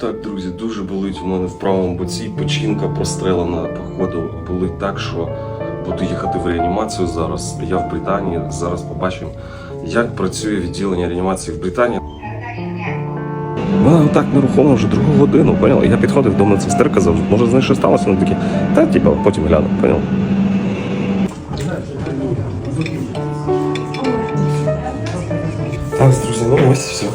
Так, друзі, дуже болить у мене в правому боці. Печінка прострелена, походу, болить так, що буду їхати в реанімацію зараз. Я в Британії. Зараз побачимо, як працює відділення реанімації в Британії. Вона так нерухомо вже другу годину, поняв? Я підходив до медсестер, казав, може з нею щось сталося? Вони такі, та типа, потім гляну, поняв? Так, друзі, ну ось все.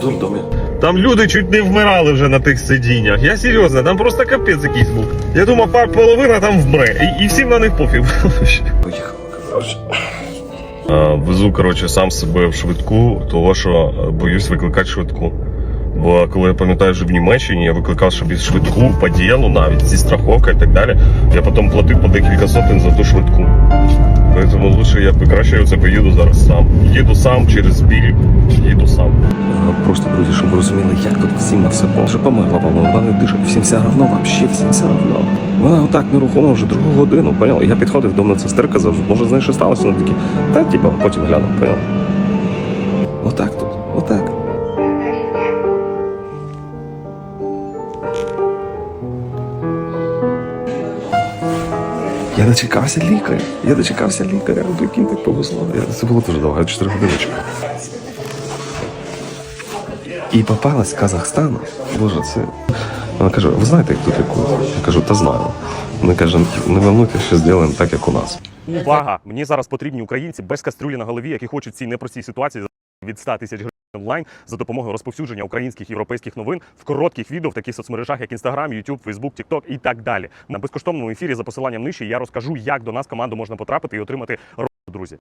Дурдомі. Там люди чуть не вмирали вже на тих сидіннях. Я серйозно, там просто капець якийсь був. Я думав, пар половина там вмре. І, і всім на них пофіг. Везу, коротше, сам себе в швидку, того що е, боюсь викликати швидку. Бо коли я пам'ятаю, що в Німеччині я викликав собі швидку по ділу, навіть зі страховкою і так далі. Я потім платив по декілька сотень за ту швидку. Тому лучше я краще це поїду зараз сам. Їду сам через біль, їду сам. Друзі, щоб ви розуміли, як тут всім на все по. Померла, по-моєму, вона не дише. Всім все равно, вообще всім все равно. Вона отак нерухомо вже другу годину, поняв? Я підходив до медсестер, казав, може з нею щось сталося? Вони такі, та типа, потім гляну, поняв? Отак тут, отак. Я дочекався лікаря. Я дочекався лікаря. Прикинь, так повезло. Це було дуже довго, я 4 години чекав. І попалась з Казахстану. Боже, це. Вона каже, ви знаєте, як тут лікують? Я кажу, та знаю. Вони каже, не волнуйтесь, що зробимо так, як у нас. Увага! Мені зараз потрібні українці без кастрюлі на голові, які хочуть цій непростій ситуації від 100 тисяч гривень онлайн за допомогою розповсюдження українських європейських новин в коротких відео в таких соцмережах, як Instagram, YouTube, Facebook, TikTok і так далі. На безкоштовному ефірі за посиланням нижче я розкажу, як до нас команду можна потрапити і отримати роботу, друзі.